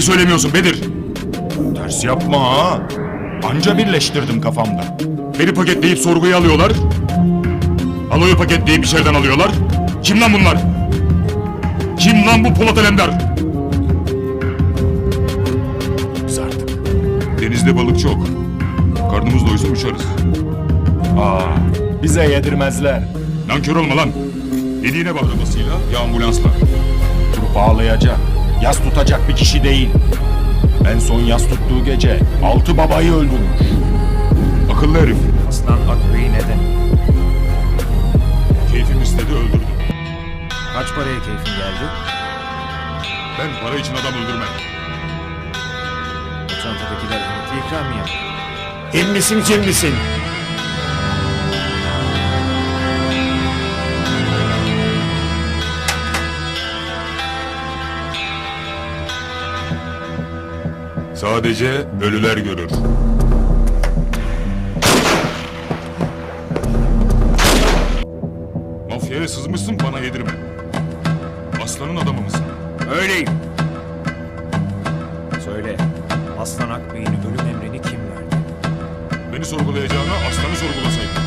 Söylemiyorsun Bedir. Ters yapma ha. Anca birleştirdim kafamda. Beni paketleyip sorguya alıyorlar. Aloyu paketleyip içeriden alıyorlar. Kim lan bunlar? Kim lan bu Polat Alemdar? Denizde balık çok. Karnımız doysun uçarız. Aa, bize yedirmezler. Nankör olma lan. Dediğine bak arabasıyla ya ambulansla. Durup ağlayacak, yas tutacak bir kişi değil. En son yas tuttuğu gece altı babayı öldürmüş. Akıllı herif. Aslan Akbey'i neden? Keyfim istedi öldürdüm. Kaç paraya keyfin geldi? Ben para için adam öldürmem. Çantadakiler emekli ikramiye. Kim misin kim misin? Sadece ölüler görür. Mafyaya sızmışsın bana yedirme. Aslanın adamı mısın? Öyleyim. Aslan Akbey'in ölüm emrini kim verdi? Beni sorgulayacağına aslanı sorgulasaydın.